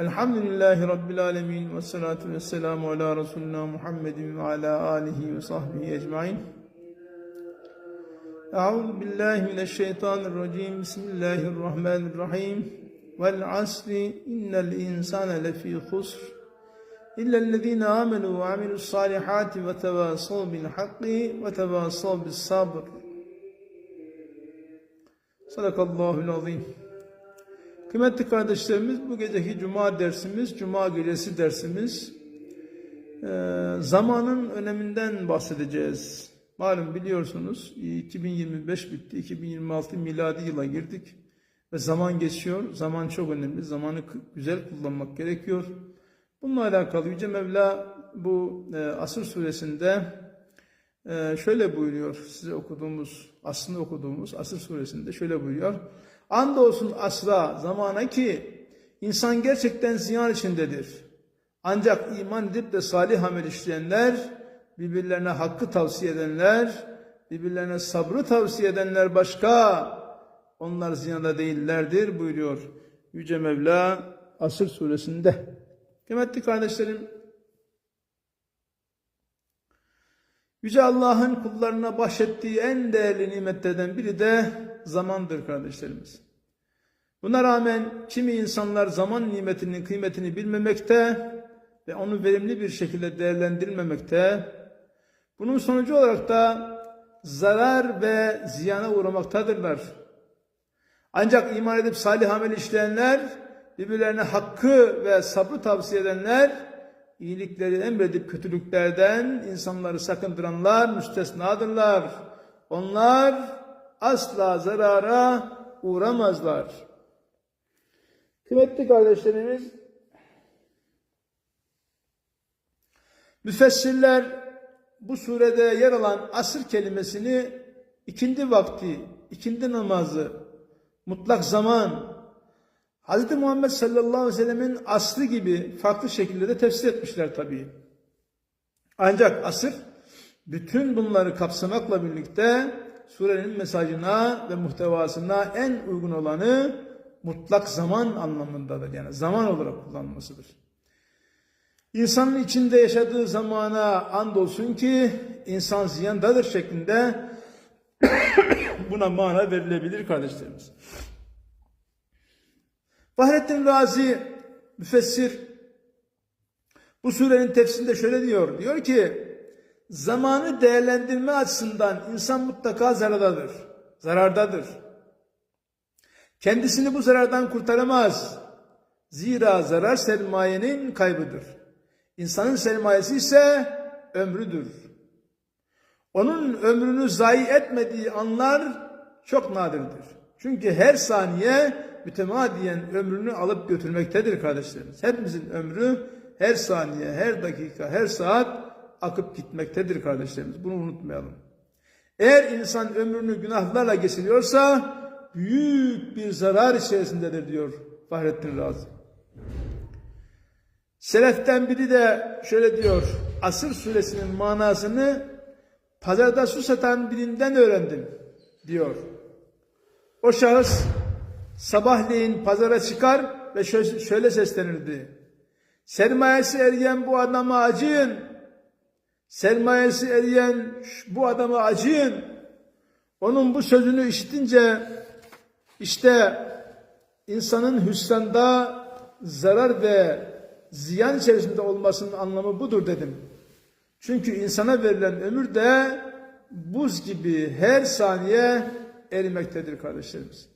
الحمد لله رب العالمين والصلاة والسلام على رسولنا محمد وعلى آله وصحبه أجمعين. أعوذ بالله من الشيطان الرجيم. بسم الله الرحمن الرحيم. والعصر إن الإنسان لفي خسر إلا الذين آمنوا وعملوا الصالحات وتواصوا بالحق وتواصوا بالصبر. صدق الله العظيم. Kıymetli kardeşlerimiz bu geceki cuma dersimiz, cuma gecesi dersimiz e, zamanın öneminden bahsedeceğiz. Malum biliyorsunuz 2025 bitti, 2026 miladi yıla girdik ve zaman geçiyor. Zaman çok önemli, zamanı güzel kullanmak gerekiyor. Bununla alakalı Yüce Mevla bu e, Asır suresinde şöyle buyuruyor size okuduğumuz, aslında okuduğumuz Asır suresinde şöyle buyuruyor. Andolsun asra, zamana ki insan gerçekten ziyan içindedir. Ancak iman edip de salih amel işleyenler, birbirlerine hakkı tavsiye edenler, birbirlerine sabrı tavsiye edenler başka, onlar ziyanda değillerdir buyuruyor Yüce Mevla Asır suresinde. Kıymetli kardeşlerim, Yüce Allah'ın kullarına bahşettiği en değerli nimetlerden biri de zamandır kardeşlerimiz. Buna rağmen kimi insanlar zaman nimetinin kıymetini bilmemekte ve onu verimli bir şekilde değerlendirmemekte, bunun sonucu olarak da zarar ve ziyana uğramaktadırlar. Ancak iman edip salih amel işleyenler, birbirlerine hakkı ve sabrı tavsiye edenler, iyilikleri emredip kötülüklerden insanları sakındıranlar müstesnadırlar. Onlar asla zarara uğramazlar. Kıymetli kardeşlerimiz, müfessirler bu surede yer alan asır kelimesini ikindi vakti, ikindi namazı, mutlak zaman, Hz. Muhammed sallallahu aleyhi ve sellemin asrı gibi farklı şekilde de tefsir etmişler tabii. Ancak asır bütün bunları kapsamakla birlikte surenin mesajına ve muhtevasına en uygun olanı mutlak zaman anlamındadır. Yani zaman olarak kullanılmasıdır. İnsanın içinde yaşadığı zamana andolsun ki insan ziyandadır şeklinde buna mana verilebilir kardeşlerimiz. Fahrettin Razi müfessir bu surenin tefsirinde şöyle diyor. Diyor ki zamanı değerlendirme açısından insan mutlaka zarardadır. Zarardadır. Kendisini bu zarardan kurtaramaz. Zira zarar sermayenin kaybıdır. İnsanın sermayesi ise ömrüdür. Onun ömrünü zayi etmediği anlar çok nadirdir. Çünkü her saniye mütemadiyen ömrünü alıp götürmektedir kardeşlerimiz. Hepimizin ömrü her saniye, her dakika, her saat akıp gitmektedir kardeşlerimiz. Bunu unutmayalım. Eğer insan ömrünü günahlarla geçiriyorsa büyük bir zarar içerisindedir diyor Fahrettin Razi. Seleften biri de şöyle diyor. Asır suresinin manasını pazarda su satan birinden öğrendim diyor. O şahıs sabahleyin pazara çıkar ve şö- şöyle seslenirdi. Sermayesi eriyen bu adama acıyın. Sermayesi eriyen bu adama acıyın. Onun bu sözünü işitince işte insanın hüsranda zarar ve ziyan içerisinde olmasının anlamı budur dedim. Çünkü insana verilen ömür de buz gibi her saniye erimektedir kardeşlerimiz.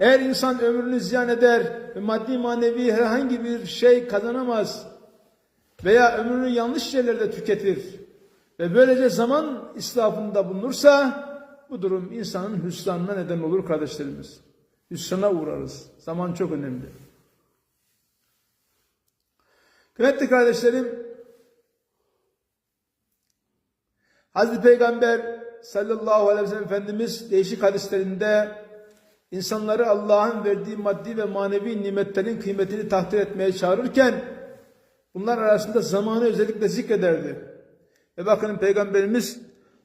Eğer insan ömrünü ziyan eder ve maddi manevi herhangi bir şey kazanamaz veya ömrünü yanlış şeylerde tüketir ve böylece zaman israfında bulunursa bu durum insanın hüsranına neden olur kardeşlerimiz. Hüsrana uğrarız. Zaman çok önemli. Kıymetli kardeşlerim, Hazreti Peygamber sallallahu aleyhi ve sellem Efendimiz değişik hadislerinde insanları Allah'ın verdiği maddi ve manevi nimetlerin kıymetini takdir etmeye çağırırken bunlar arasında zamanı özellikle zikrederdi. Ve bakın Peygamberimiz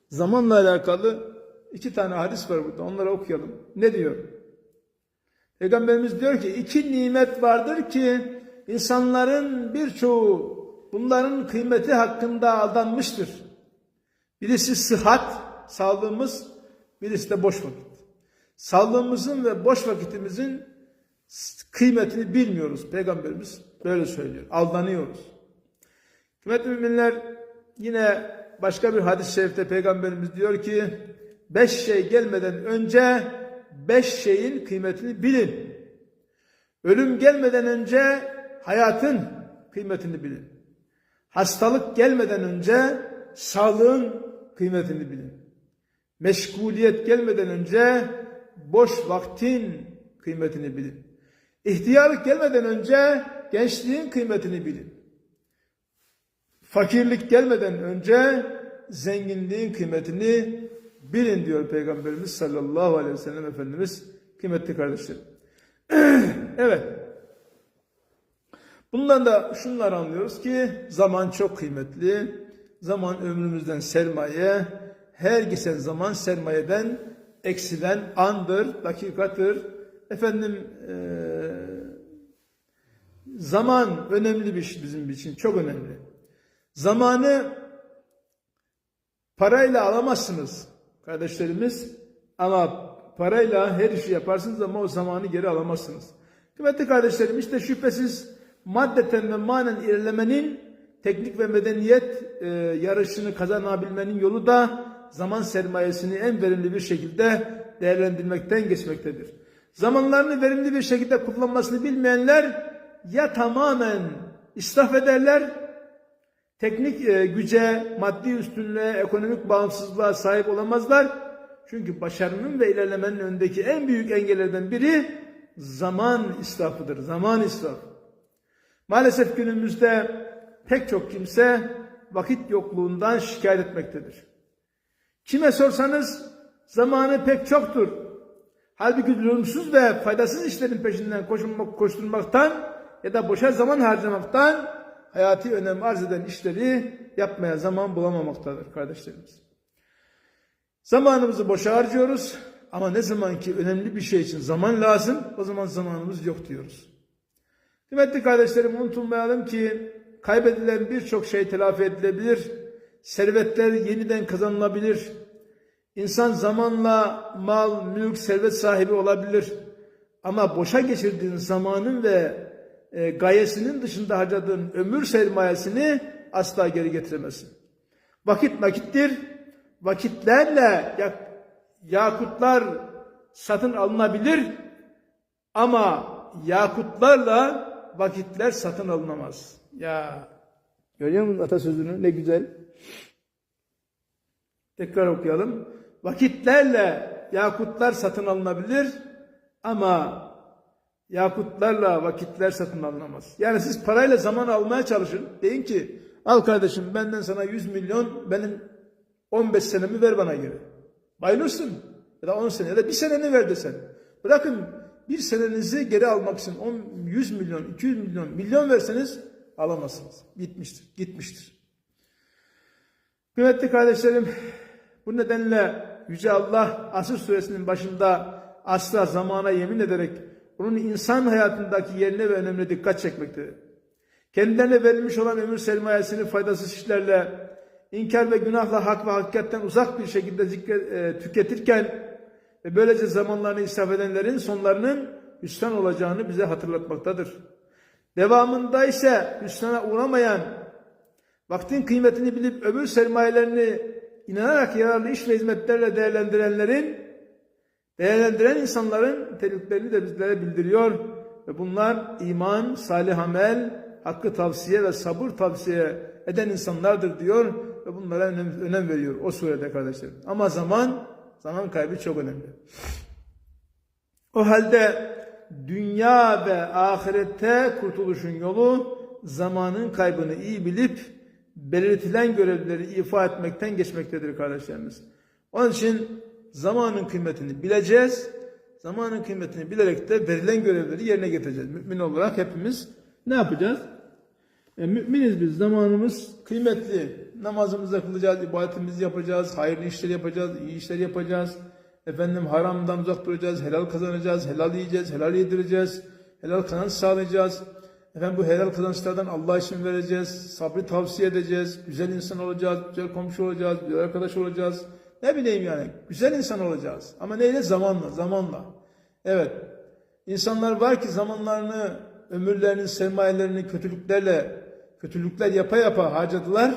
zamanla alakalı iki tane hadis var burada. Onları okuyalım. Ne diyor? Peygamberimiz diyor ki iki nimet vardır ki insanların birçoğu bunların kıymeti hakkında aldanmıştır. Birisi sıhhat, sağlığımız, birisi de boş vakit. Sağlığımızın ve boş vakitimizin kıymetini bilmiyoruz. Peygamberimiz böyle söylüyor. Aldanıyoruz. Kıymetli müminler yine başka bir hadis-i şerifte Peygamberimiz diyor ki beş şey gelmeden önce beş şeyin kıymetini bilin. Ölüm gelmeden önce hayatın kıymetini bilin. Hastalık gelmeden önce sağlığın kıymetini bilin. Meşguliyet gelmeden önce boş vaktin kıymetini bilin. İhtiyarlık gelmeden önce gençliğin kıymetini bilin. Fakirlik gelmeden önce zenginliğin kıymetini bilin diyor Peygamberimiz sallallahu aleyhi ve sellem Efendimiz kıymetli kardeşlerim. evet. Bundan da şunları anlıyoruz ki zaman çok kıymetli. Zaman ömrümüzden sermaye. Her geçen zaman sermayeden eksilen andır, dakikadır. Efendim eee, zaman önemli bir şey bizim için, çok önemli. Zamanı parayla alamazsınız kardeşlerimiz ama parayla her işi yaparsınız ama o zamanı geri alamazsınız. Kıymetli kardeşlerim işte şüphesiz maddeten ve manen ilerlemenin teknik ve medeniyet e, yarışını kazanabilmenin yolu da zaman sermayesini en verimli bir şekilde değerlendirmekten geçmektedir. Zamanlarını verimli bir şekilde kullanmasını bilmeyenler ya tamamen israf ederler teknik e, güce, maddi üstünlüğe, ekonomik bağımsızlığa sahip olamazlar. Çünkü başarının ve ilerlemenin önündeki en büyük engellerden biri zaman israfıdır. Zaman israfı. Maalesef günümüzde pek çok kimse vakit yokluğundan şikayet etmektedir. Kime sorsanız zamanı pek çoktur. Halbuki lüzumsuz ve faydasız işlerin peşinden koşulmak, koşturmaktan ya da boşa zaman harcamaktan hayati önem arz eden işleri yapmaya zaman bulamamaktadır kardeşlerimiz. Zamanımızı boşa harcıyoruz ama ne zaman ki önemli bir şey için zaman lazım o zaman zamanımız yok diyoruz. Kıymetli kardeşlerim unutulmayalım ki kaybedilen birçok şey telafi edilebilir. Servetler yeniden kazanılabilir. İnsan zamanla mal, mülk, servet sahibi olabilir. Ama boşa geçirdiğin zamanın ve e, gayesinin dışında harcadığın ömür sermayesini asla geri getiremezsin. Vakit nakittir. Vakitlerle yak, yakutlar satın alınabilir ama yakutlarla vakitler satın alınamaz. Ya görüyor musun atasözünü ne güzel. Tekrar okuyalım. Vakitlerle yakutlar satın alınabilir ama yakutlarla vakitler satın alınamaz. Yani siz parayla zaman almaya çalışın. Deyin ki al kardeşim benden sana 100 milyon benim 15 senemi ver bana geri. Bayılırsın. Ya da 10 sene ya da bir seneni ver desen. Bırakın bir senenizi geri almak için 10, 100 milyon, 200 milyon, milyon verseniz alamazsınız. Gitmiştir, gitmiştir. Kıymetli kardeşlerim, bu nedenle Yüce Allah Asır suresinin başında asla zamana yemin ederek onun insan hayatındaki yerine ve önemine dikkat çekmektedir. Kendilerine verilmiş olan ömür sermayesini faydasız işlerle, inkar ve günahla hak ve hakikatten uzak bir şekilde e, tüketirken ve böylece zamanlarını israf edenlerin sonlarının hüsran olacağını bize hatırlatmaktadır. Devamında ise hüsrana uğramayan, vaktin kıymetini bilip ömür sermayelerini inanarak yararlı iş ve hizmetlerle değerlendirenlerin, değerlendiren insanların niteliklerini de bizlere bildiriyor. Ve bunlar iman, salih amel, hakkı tavsiye ve sabır tavsiye eden insanlardır diyor ve bunlara önem, önem veriyor o surede kardeşlerim. Ama zaman, zaman kaybı çok önemli. O halde dünya ve ahirette kurtuluşun yolu zamanın kaybını iyi bilip belirtilen görevleri ifa etmekten geçmektedir kardeşlerimiz. Onun için zamanın kıymetini bileceğiz. Zamanın kıymetini bilerek de verilen görevleri yerine getireceğiz. Mümin olarak hepimiz ne yapacağız? E, müminiz biz. Zamanımız kıymetli. Namazımızı kılacağız, ibadetimizi yapacağız, hayırlı işler yapacağız, iyi işler yapacağız. Efendim haramdan uzak duracağız, helal kazanacağız, helal yiyeceğiz, helal yedireceğiz, helal kazanç sağlayacağız. Efendim bu helal kazançlardan Allah için vereceğiz. Sabrı tavsiye edeceğiz. Güzel insan olacağız. Güzel komşu olacağız. Güzel arkadaş olacağız. Ne bileyim yani. Güzel insan olacağız. Ama neyle? Zamanla. Zamanla. Evet. İnsanlar var ki zamanlarını, ömürlerini, sermayelerini kötülüklerle, kötülükler yapa yapa harcadılar.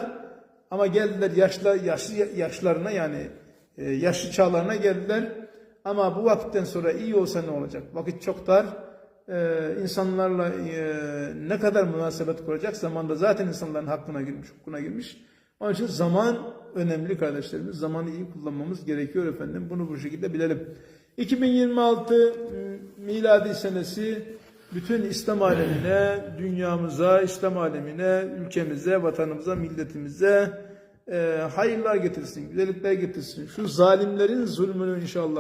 Ama geldiler yaşlı, yaşlı yaşlarına yani e, yaşlı çağlarına geldiler. Ama bu vakitten sonra iyi olsa ne olacak? Vakit çok dar. E, insanlarla e, ne kadar münasebet kuracak? Zamanda zaten insanların hakkına girmiş, hukukuna girmiş. Onun için zaman önemli kardeşlerimiz. Zamanı iyi kullanmamız gerekiyor efendim. Bunu bu şekilde bilelim. 2026 m, miladi senesi bütün İslam alemine, dünyamıza, İslam alemine, ülkemize, vatanımıza, milletimize e, hayırlar getirsin, güzellikler getirsin. Şu zalimlerin zulmünü inşallah